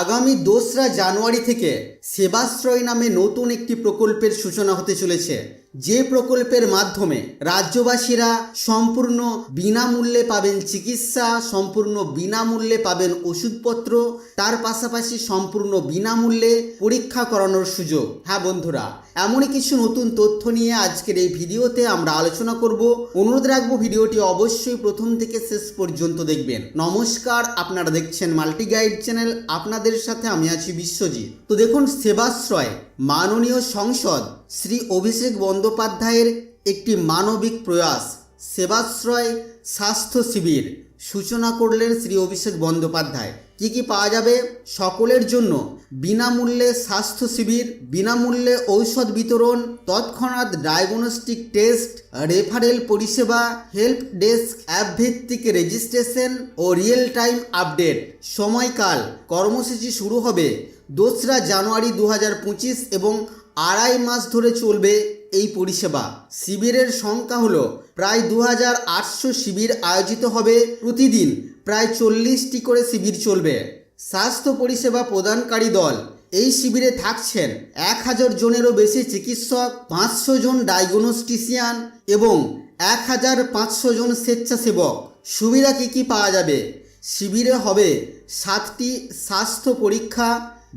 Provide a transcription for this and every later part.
আগামী দোসরা জানুয়ারি থেকে সেবাশ্রয় নামে নতুন একটি প্রকল্পের সূচনা হতে চলেছে। যে প্রকল্পের মাধ্যমে রাজ্যবাসীরা সম্পূর্ণ বিনামূল্যে পাবেন চিকিৎসা, সম্পূর্ণ বিনামূল্যে পাবেন ওষুধপত্র, তার পাশাপাশি সম্পূর্ণ বিনামূল্যে পরীক্ষা করানোর সুযোগ। হ্যাঁ বন্ধুরা, এমনই কিছু নতুন তথ্য নিয়ে আজকের এই ভিডিওতে আমরা আলোচনা করব। অনুরোধ রাখব ভিডিওটি অবশ্যই প্রথম থেকে শেষ পর্যন্ত দেখবেন। নমস্কার, আপনারা দেখছেন মাল্টি গাইড চ্যানেল আপনাদের সাথে আমি আছি বিশ্বজিৎ। তো দেখুন সেবাশ্রয়, মাননীয় সংসদ শ্রী অভিষেক বন্দ্যোপাধ্যায়ের একটি মানবিক প্রয়াস, সেবাশ্রয় স্বাস্থ্য শিবির। সূচনা করলেন শ্রী অভিষেক বন্দ্যোপাধ্যায়। কি কি পাওয়া যাবে? সকলের জন্য বিনামূল্যে স্বাস্থ্য শিবির, বিনামূল্যে ঔষধ বিতরণ, তৎক্ষণাৎ ডায়াগনস্টিক টেস্ট, রেফারেল পরিষেবা, হেল্প ডেস্ক অ্যাপ ভিত্তিক রেজিস্ট্রেশন ও রিয়েল টাইম আপডেট। সময়কাল। কর্মসূচি শুরু হবে দোসরা জানুয়ারি দু হাজার পঁচিশ এবং আড়াই মাস ধরে চলবে এই পরিষেবা। শিবিরের সংখ্যা হলো প্রায় দু হাজার আটশো শিবির আয়োজিত হবে প্রতিদিন। প্রায় চল্লিশটি করে শিবির চলবে। স্বাস্থ্য পরিষেবা প্রদানকারী দল, এই শিবিরে থাকছেন এক হাজার জনেরও বেশি চিকিৎসক, পাঁচশো জন ডায়াগনস্টিশিয়ান এবং এক হাজার পাঁচশো জন স্বেচ্ছাসেবক। সুবিধা কী কী পাওয়া যাবে? শিবিরে হবে সাতটি স্বাস্থ্য পরীক্ষা,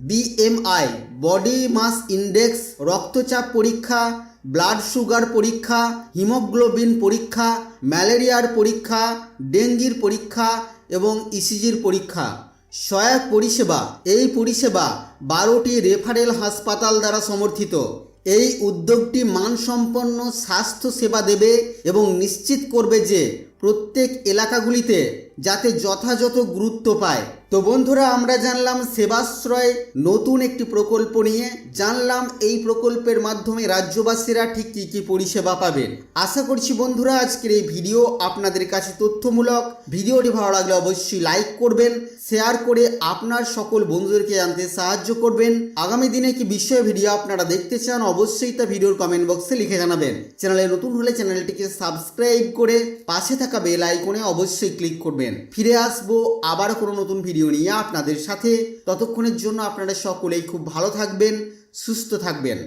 বিএমআই, বডি মাস ইন্ডেক্স, রক্তচাপ পরীক্ষা ব্লাড সুগার পরীক্ষা, হিমোগ্লোবিন পরীক্ষা, ম্যালেরিয়ার পরীক্ষা, ডেঙ্গির পরীক্ষা এবং ইসিজির পরীক্ষা। সহায়ক পরিষেবা, এই পরিষেবা বারোটি রেফারেল হাসপাতাল দ্বারা সমর্থিত। এই উদ্যোগটি মানসম্পন্ন স্বাস্থ্য সেবা দেবে এবং নিশ্চিত করবে যে প্রত্যেক এলাকাগুলিতে যাতে যথাযথ গুরুত্ব পায়। তো বন্ধুরা, আমরা জানলাম সেবাশ্রয় নতুন একটি প্রকল্প নিয়ে। জানলাম এই প্রকল্পের মাধ্যমে রাজ্যবাসীরা ঠিক কী কী পরিষেবা পাবেন। আশা করছি বন্ধুরা, আজকের এই ভিডিও আপনাদের কাছে তথ্যমূলক। ভিডিওটি ভালো লাগলে অবশ্যই লাইক করবেন, শেয়ার করে আপনার সকল বন্ধুদেরকে জানতে সাহায্য করবেন। আগামী দিনে কি বিষয় ভিডিও আপনারা দেখতে চান, অবশ্যই তা ভিডিওর কমেন্ট বক্সে লিখে জানাবেন। চ্যানেলে নতুন হলে চ্যানেলটিকে সাবস্ক্রাইব করে পাশে থাকা বেল আইকনে অবশ্যই ক্লিক করবেন ফিরে আসব আবার কোনো নতুন ভিডিও নিয়ে আপনাদের সাথে। ততক্ষণের জন্য আপনারা সকলেই খুব ভালো থাকবেন, সুস্থ থাকবেন।